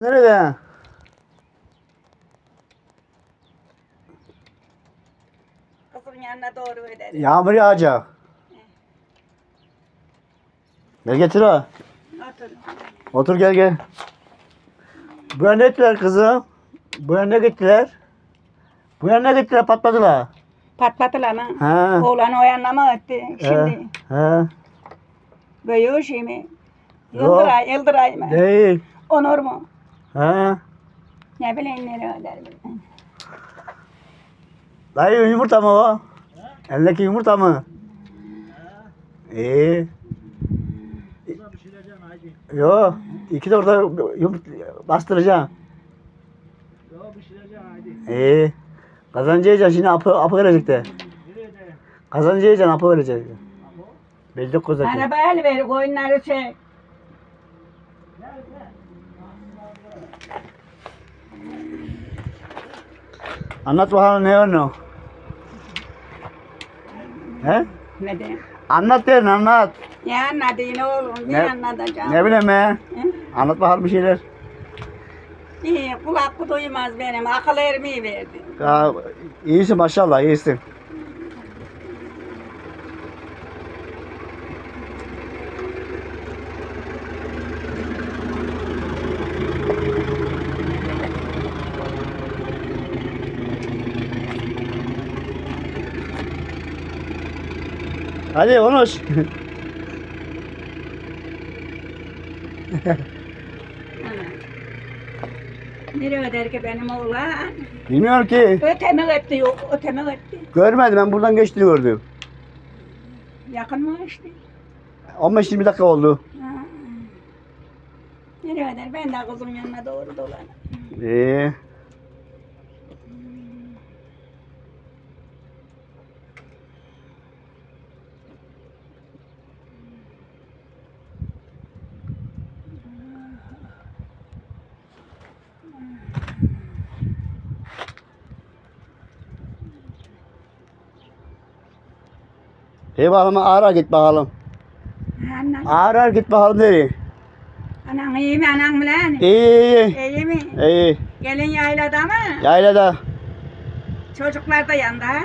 Nerede? Kızın yanına doğru öder. Yağmur yağacak. Gel getir o. Otur. Otur gel gel. Buraya ne ettiler kızım? Buraya ne gittiler? Buraya ne gittiler patladılar. Patlatılar mı? Ha. Oğlanı o yanına mı etti? Şimdi He. He. böyle şey mi? Yok. Yıldıray, Yıldıray mı? Değil. Onur mu? He. Ne bileyim nereye öder bileyim. Dayı yumurta mı o? Eldeki yumurta mı? İyi. Yo, iki de orada yumurta bastıracağım. İyi. Kazancı yiyeceksin şimdi apı, apı verecek de. Kazancı yiyeceksin apı verecek. Belli kozaki. Araba el ver, koyunları çek. Anlat bakalım ne var ne o? He? Ne diyeyim? Anlat derin anlat. Ne anladın oğlum? Ne, Ne- anlatacağım? Ne bileyim he? Anlat bakalım bir şeyler. İyi, kulak duymaz benim. Akıl ermeyi verdi. Ya, iyisin maşallah iyisin. Hadi konuş. Nereye öder ki benim oğlan? Bilmiyorum ki. Öteme öttü yok, öteme öttü. Görmedim ben buradan geçtiğini gördüm. Yakın mı işte? 15-20 dakika oldu. Nereye öder? Ben de kızın yanına doğru dolanırım. İyi. İyi bakalım ağır git bakalım. Ağır git bakalım nereye? anan iyi mi anan mı lan? İyi iyi İyi mi? iyi. Gelin yaylada mı? Yaylada. Çocuklar da yanda. ha?